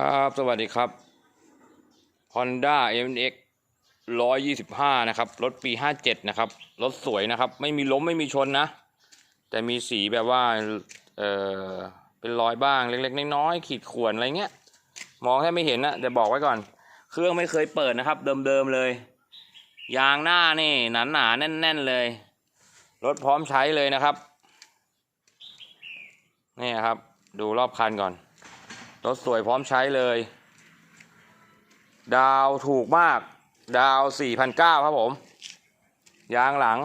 ครับสวัสดีครับ Honda MX 125 นะครับ รถปี 57 นะครับ รถสวยนะครับ ไม่มีล้มไม่มีชนนะ แต่มีสีแบบว่า เออเป็นรอยบ้างเล็กๆ น้อยๆขีดข่วนอะไรเงี้ย มองแค่ไม่เห็นนะแต่บอกไว้ก่อน เครื่องไม่เคยเปิดนะครับ เดิมๆเลย ยางหน้านี่หนาหนาๆแน่น ๆ เลย รถพร้อมใช้เลยนะครับ นี่ครับ ดูรอบคันก่อน รถสวยพร้อมใช้เลย ดาวถูกมาก ดาว 4,900 ครับผม ยางหลัง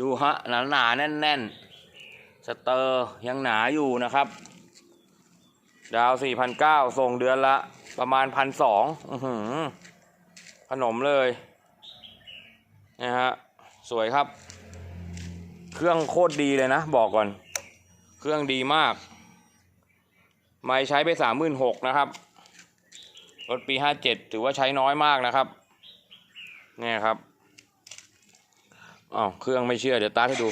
ดูฮะ หนาหนาๆแน่นสเตอร์ยังหนาอยู่นะครับ ดาว 4,900 ส่งเดือนละ ประมาณ 1,200อือหือขนมเลยนะฮะสวยครับ เครื่องโคตรดีเลยนะ บอกก่อน เครื่องดีมาก ไม่ใช้ไปสามหมื่นหกนะครับรถปีห้าเจ็ดถือว่าใช้น้อยมากนะครับเนี่ยครับอ้าวเครื่องไม่เชื่อเดี๋ยวตาให้ดู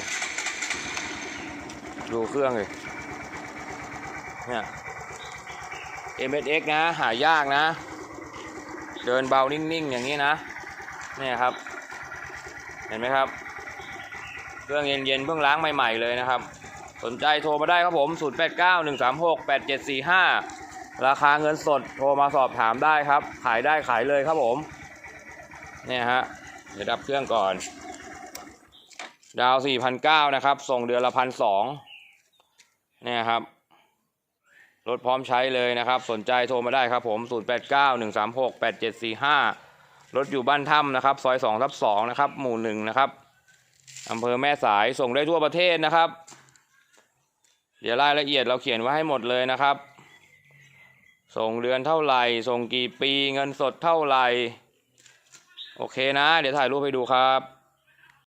ดูเครื่องเลยเนี่ย MSX นะหายากนะ เดินเบานิ่งๆ อย่างนี้นะเนี่ยครับ เห็นไหมครับ เครื่องเย็นๆเพิ่งล้างใหม่ ๆ เลยนะครับ สนใจโทรมาได้ครับผม 0891368745 ราคาเงินสดโทรมาสอบถามได้ครับ ขายได้ขายเลยครับผม เนี่ยฮะ เดี๋ยวดับเครื่องก่อน ดาว 4,900 นะครับ ส่งเดือนละพันสองเนี่ยครับ รถพร้อมใช้เลยนะครับ สนใจโทรมาได้ครับผม 0891368745 รถอยู่บ้านถ้ำนะครับ ซอย2ทับ2นะครับ หมู่หนึ่งนะครับอำเภอแม่สายส่งได้ทั่วประเทศนะครับ เดี๋ยวรายละเอียดเราเขียนไว้ให้หมดเลยนะครับ ส่งเดือนเท่าไหร่ ส่งกี่ปี เงินสดเท่าไหร่ โอเคนะ เดี๋ยวถ่ายรูปให้ดูครับ